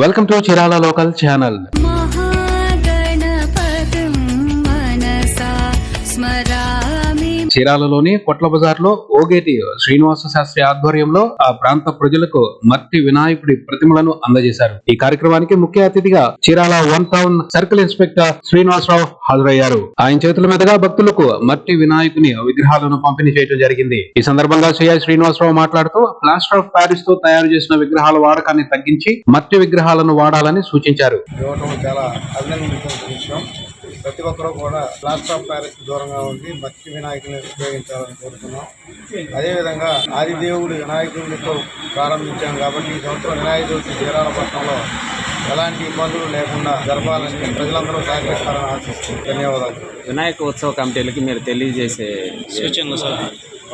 Welcome to Chirala local channel. చీరాలలోని కొట్ల బజార్లో ఓగేటి శ్రీనివాస శాస్త్రి ఆధ్వర్యంలో ఆ ప్రాంత ప్రజలకు మట్టి వినాయకుడి ప్రతిమలను అందజేశారు. ఈ కార్యక్రమానికి ముఖ్య అతిథిగా Chirala one town circle inspector Srinivasarao హాజరయ్యారు. ఆయన చేతుల మీదుగా భక్తులకు మట్టి వినాయకుని విగ్రహాలను పంపిణీ చేయడం జరిగింది. ఈ సందర్భంగా సిఐ శ్రీనివాసరావు మాట్లాడుతూ ప్లాస్టర్ ఆఫ్ ప్యారిస్తో తయారు చేసిన విగ్రహాల వాడకాన్ని తగ్గించి మట్టి విగ్రహాలను వాడాలని సూచించారు. చాలా అభినందించిన విషయం. ప్రతి ఒక్కరూ కూడా ప్లాస్టర్ ఆఫ్ ప్యారిస్ దూరంగా ఉండి భక్తి వినాయకుని ఉపయోగించాలని కోరుతున్నాం. అదేవిధంగా ఆదిదేవుడు వినాయకుడితో ప్రారంభించాం కాబట్టి ఈ సంవత్సరం వినాయక చవితి చీరాల పట్టణంలో ఎలాంటి ఇబ్బందులు లేకుండా జరపాలని ప్రజలందరూ సహకరిస్తారని ఆశిస్తున్నాం. ధన్యవాదాలు. వినాయక ఉత్సవ కమిటీలకి మీరు తెలియజేసే సూచనలు సార్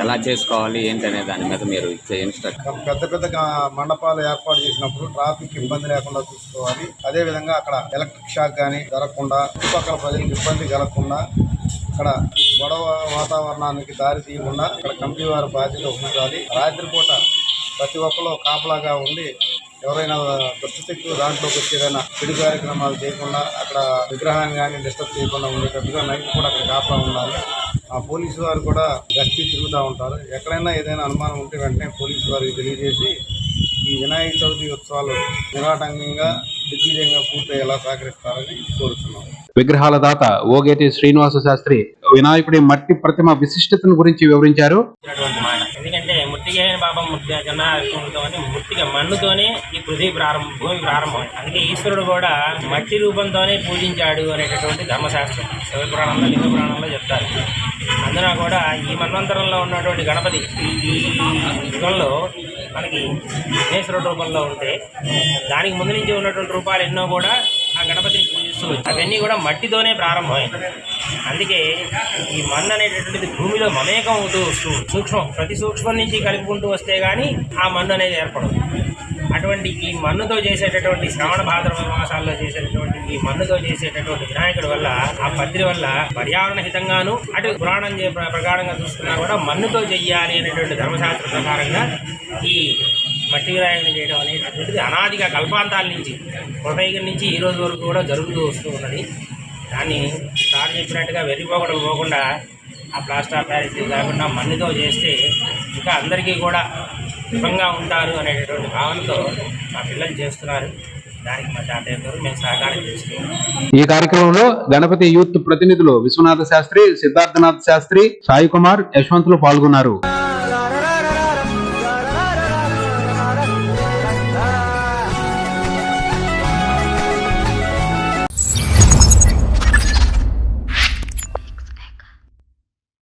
ఎలా చేసుకోవాలి ఏంటనే దాని మీద మీరు ఇచ్చే ఇన్స్ట్రక్షన్ పెద్ద పెద్ద మండపాలు ఏర్పాటు చేసినప్పుడు ట్రాఫిక్ ఇబ్బంది లేకుండా చూసుకోవాలి. అదే విధంగా అక్కడ ఎలక్ట్రిక్ షాక్ కానీ జరగకుండా చుట్టుపక్కల ప్రజలకు ఇబ్బంది కలగకుండా అక్కడ గొడవ వాతావరణానికి దారి తీయకుండా అక్కడ కమిటీ వారి బాధ్యత ఉండాలి రాత్రిపూట ప్రతి ఒక్కరు కాపలాగా ఉండి ఎవరైనా దుష్టశక్తులు దాంట్లోకి వచ్చేదైనా పిడి కార్యక్రమాలు చేయకుండా అక్కడ విగ్రహాన్ని కానీ డిస్టర్బ్ చేయకుండా ఉండేటట్టుగా నైట్ కూడా అక్కడ కాపలా ఉండాలి. ఆ పోలీసు వారు కూడా గస్తీ తిరుగుతూ ఉంటారు. ఎక్కడైనా ఏదైనా అనుమానం ఉంటే వెంటనే పోలీసు వారికి తెలియజేసి ఈ వినాయక చవితి ఉత్సవాలు నిరాటంకంగా దిగ్విజయంగా పూర్తయ్యేలా సహకరిస్తారని కోరుతున్నాం విగ్రహాల దాత ఓగేటి శ్రీనివాస శాస్త్రి వినాయకుడి మట్టి ప్రతిమ విశిష్టతను గురించి వివరించారు. ఎందుకంటే ముట్టిగా బాబా ముట్టి జనాతోని ముట్టిగా మన్నుతోనే ఈ పృథ్వీ ప్రారంభం భూమి ప్రారంభం. అందుకే ఈశ్వరుడు కూడా మట్టి రూపంతోనే పూజించాడు అనేటటువంటి ధర్మశాస్త్రం. శివ పురాణంలో లింగ పురాణంలో చెప్తారు. అందున కూడా ఈ మన్వంతరంలో ఉన్నటువంటి గణపతి యుగంలో మనకి విఘ్నేశ్వరుడు రూపంలో ఉంటే దానికి ముందు నుంచి ఉన్నటువంటి రూపాలు ఎన్నో కూడా ఆ గణపతిని పూజిస్తూ అవన్నీ కూడా మట్టితోనే ప్రారంభమైంది. అందుకే ఈ మన్ను అనేటటువంటిది భూమిలో మమేకం అవుతూ వస్తూ సూక్ష్మం ప్రతి సూక్ష్మం నుంచి కలుపుకుంటూ వస్తే కానీ ఆ మన్ను అనేది ఏర్పడదు. అటువంటి ఈ మన్నుతో చేసేటటువంటి శ్రావణ భాద్రవ మాసాల్లో చేసేటటువంటి ఈ మన్నుతో చేసేటటువంటి వినాయకుడి వల్ల ఆ పత్రి వల్ల పర్యావరణ హితంగాను అటు పురాణం ప్రకారంగా చూసుకున్నా కూడా మన్నుతో చెయ్యాలి అనేటువంటి ధర్మశాస్త్ర ప్రకారంగా ఈ మట్టి వినాయకుని చేయడం అనేటటువంటిది అనాదిగా కల్పాంతాల నుంచి కృతయుగం నుంచి ఈ రోజు వరకు కూడా జరుగుతూ వస్తూ ఉన్నది. దాన్ని సార్ చెప్పినట్టుగా వెర్రిపోకడం పోకుండా ఆ ప్లాస్టర్ ఆఫ్ ప్యారిస్ కాకుండా మన్నుతో చేస్తే ఇంకా అందరికీ కూడా సుఖంగా ఉంటారు అనేటటువంటి భావనతో మా పిల్లలు చేస్తున్నారు. దానికి మా తాతయ్య గారు మేము సహకారం చేస్తున్నాం. ఈ కార్యక్రమంలో గణపతి యూత్ ప్రతినిధులు విశ్వనాథ శాస్త్రి సిద్ధార్థనాథ్ శాస్త్రి సాయి కుమార్ యశ్వంతులు పాల్గొన్నారు.